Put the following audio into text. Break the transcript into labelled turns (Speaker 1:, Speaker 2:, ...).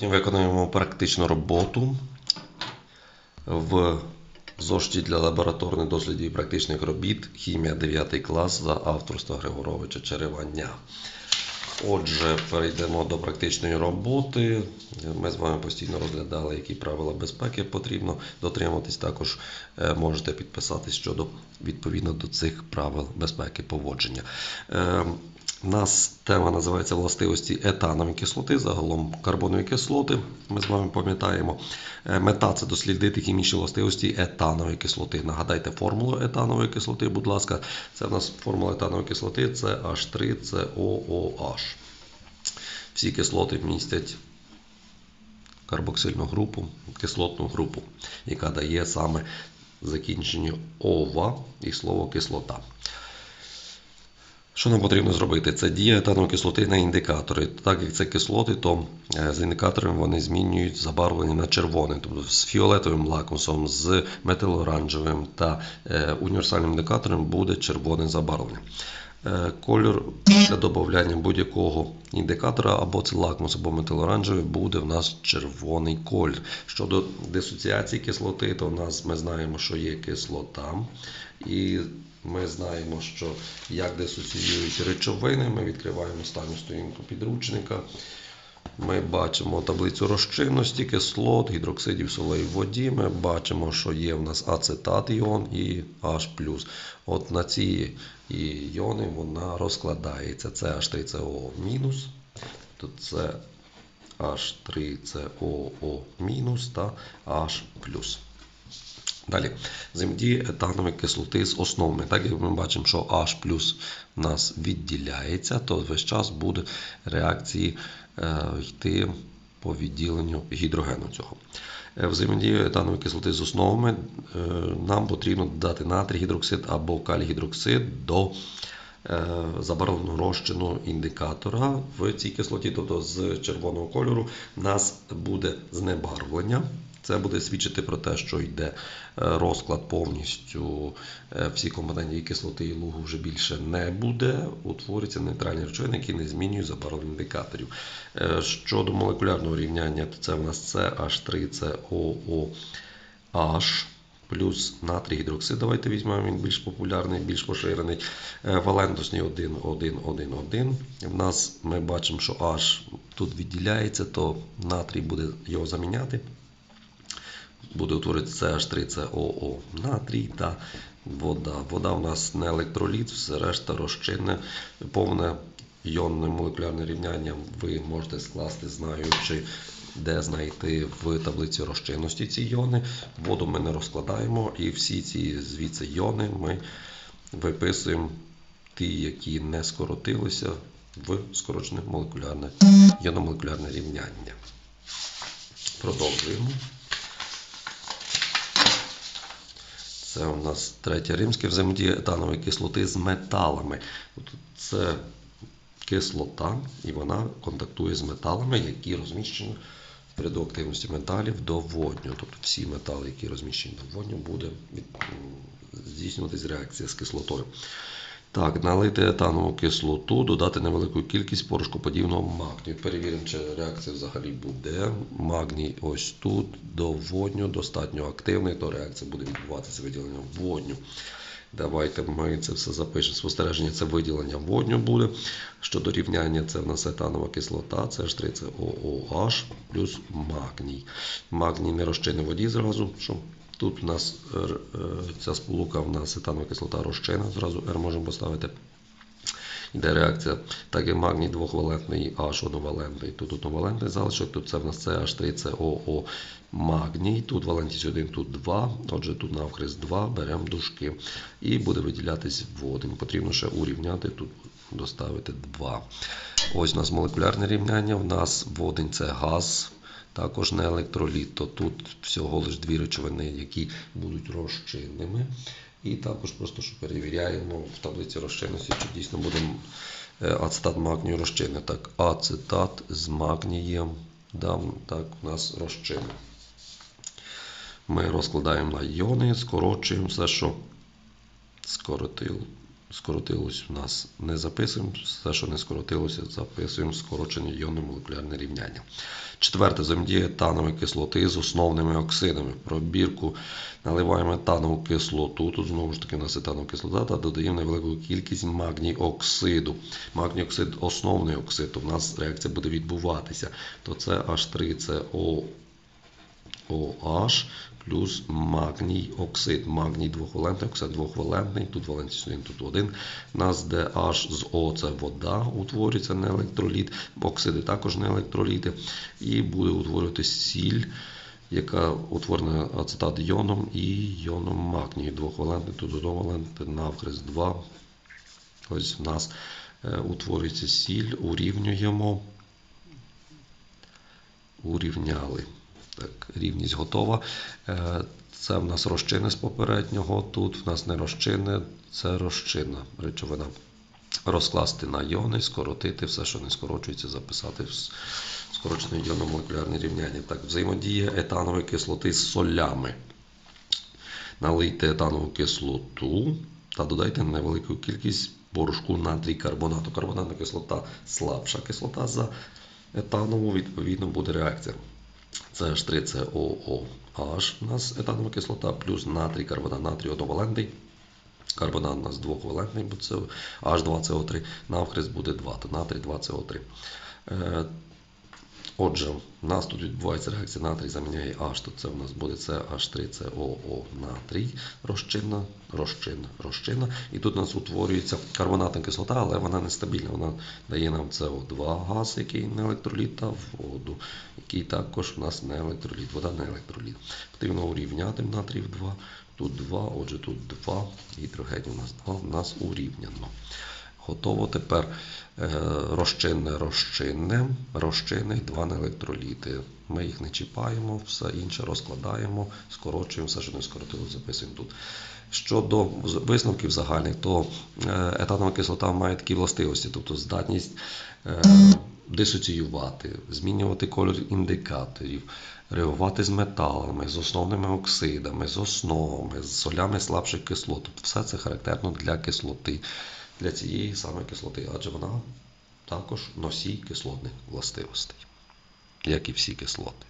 Speaker 1: Сьогодні виконуємо практичну роботу в зошиті для лабораторних дослідів і практичних робіт Хімія 9 клас за авторства Григоровича Черевання. Отже, перейдемо до практичної роботи. Ми з вами постійно розглядали, які правила безпеки потрібно дотримуватись. Також е, можете підписатись щодо відповідно до цих правил безпеки поводження. У нас тема називається властивості етанової кислоти, загалом карбонові кислоти. Ми з вами пам'ятаємо. Е, Мета це дослідити хімічні властивості етанової кислоти. Нагадайте формулу етанової кислоти, будь ласка. Це в нас формула етанової кислоти це H3COOH. Всі кислоти містять карбоксильну групу, кислотну групу, яка дає саме закінчення ова і слово кислота. Що нам потрібно зробити? Це дія етанової кислоти на індикатори. Так як це кислоти, то е, з індикаторами вони змінюють забарвлення на червоне. Тобто з фіолетовим лакмусом, з метилооранжевим та е, універсальним індикатором буде червоне забарвлення. Е, Кольор для додавання будь-якого індикатора, або це лакмус, або метилооранжевий, буде в нас червоний колір. Щодо дисоціації кислоти, то в нас ми знаємо, що є кислота. І ми знаємо, що як дисоціюють речовини. Ми відкриваємо останню сторінку підручника. Ми бачимо таблицю розчинності кислот, гідроксидів солей в воді. Ми бачимо, що є в нас ацетат іон і H+. От на ці іони вона розкладається. Це H3CO мінус, тут це H3COO та H+. Далі, взаємодія етанової кислоти з основами. Так як ми бачимо, що H плюс нас відділяється, то весь час буде реакції е, йти по відділенню гідрогену цього. Е, Взаємодію етанової кислоти з основами е, нам потрібно додати натрій гідроксид або калій гідроксид до забарвленого розчину індикатора в цій кислоті, тобто з червоного кольору, нас буде знебарвлення. Це буде свідчити про те, що йде е, розклад повністю е, всі компонентні кислоти і лугу вже більше не буде. Утворюються нейтральні речовини, які не змінюють забарвлення індикаторів. Е, Щодо молекулярного рівняння, то це в нас CH3COOH плюс натрій гідроксид. Давайте візьмемо він більш популярний, більш поширений. Валентності 1, 1, 1, 1. В нас ми бачимо, що H тут відділяється, то натрій буде його заміняти буде утворитися CH3COO натрій та вода. Вода у нас не електроліт, все решта розчинне, повне іонне молекулярне рівняння ви можете скласти, знаючи, де знайти в таблиці розчинності ці іони. Воду ми не розкладаємо, і всі ці звідси іони ми виписуємо ті, які не скоротилися в скорочене молекулярне іономолекулярне рівняння. Продовжуємо. Це у нас третє римське взаємодія етанової кислоти з металами. Це кислота, і вона контактує з металами, які розміщені в радіоактивності металів до водню. Тобто всі метали, які розміщені до водню, буде здійснюватись реакція з кислотою. Так, налити етанову кислоту, додати невелику кількість порошкоподібного магнію. Перевіримо, чи реакція взагалі буде. Магній ось тут, до водню, достатньо активний, то реакція буде відбуватися виділенням водню. Давайте ми це все запишемо. Спостереження це виділення водню буде. Щодо рівняння, це в нас етанова кислота, це ж 3 це OOH плюс магній. Магній не розчинить в воді зразу. що Тут у нас е, е, ця сполука, в нас етанова кислота розчина, зразу R можемо поставити. Йде реакція, так як магній двохвалентний, H одновалентний, тут одновалентний залишок, тут це в нас CH3COO магній, тут валентність 1, тут 2, отже тут навхрест 2, беремо дужки. І буде виділятись водень. Потрібно ще урівняти, тут доставити 2. Ось у нас молекулярне рівняння, в нас водень це газ, також не електроліт, то тут всього лише дві речовини, які будуть розчинними. І також просто що перевіряємо в таблиці розчинності, чи дійсно буде е, ацетат магнію розчинний. Так, ацетат з магнієм, да, так, у нас розчин. Ми розкладаємо на іони, скорочуємо все, що скоротил, скоротилось у нас не записуємо. Все, що не скоротилося, записуємо скорочене йонне молекулярне рівняння. Четверте, взаємодія етанової кислоти з основними оксидами. Пробірку наливаємо етанову кислоту. Тут знову ж таки у нас етанова кислота та додаємо невелику кількість магній оксиду. Магній оксид основний оксид. то в нас реакція буде відбуватися. То це H3, це. OH плюс магній оксид. Магній двохвалентний, оксид двохвалентний, тут валентність 1, тут 1. У нас де H з O це вода, утворюється не електроліт, оксиди також не електроліти. І буде утворюватися сіль, яка утворена ацетат йоном і йоном магнію. Двохвалентний, тут одновалентний, навхрест 2. Ось в нас е, утворюється сіль, урівнюємо. Урівняли. Так, рівність готова. Е, Це в нас розчини з попереднього. Тут в нас не розчини, це розчинна речовина. Розкласти на йони, скоротити все, що не скорочується, записати в скорочене йонно-молекулярне рівняння. Так, взаємодія етанової кислоти з солями. Налийте етанову кислоту та додайте невелику кількість порошку натрій карбонату. Карбонатна кислота слабша кислота за етанову, відповідно буде реакція. Це H3, це OOH у нас етанова кислота, плюс натрій, карбонат натрій одновалентний. Карбонат у нас двохвалентний, бо це H2CO3. Навхрест буде 2, то натрій 2CO3. Е, Отже, у нас тут відбувається реакція натрій заміняє H, то це у нас буде CH3, це ОО натрій, розчинна, розчинна, розчинна. І тут у нас утворюється карбонатна кислота, але вона нестабільна. Вона дає нам СО2 газ, який не електроліт, та воду, який також у нас не електроліт. Вода не електроліт. Потрібно урівняти натрів 2, тут 2, отже тут 2, гідрогенів у нас 2, у нас урівняно. Готово тепер е, розчинне розчинне, розчинне і два електроліти. Ми їх не чіпаємо, все інше розкладаємо, скорочуємо, все, що не скоротило, записуємо тут. Щодо висновків загальних, то е, етанова кислота має такі властивості, тобто здатність е, дисоціювати, змінювати колір індикаторів, реагувати з металами, з основними оксидами, з основами, з солями слабших кислот. Тобто все це характерно для кислоти, для цієї самої кислоти, адже вона також носій кислотних властивостей, як і всі кислоти.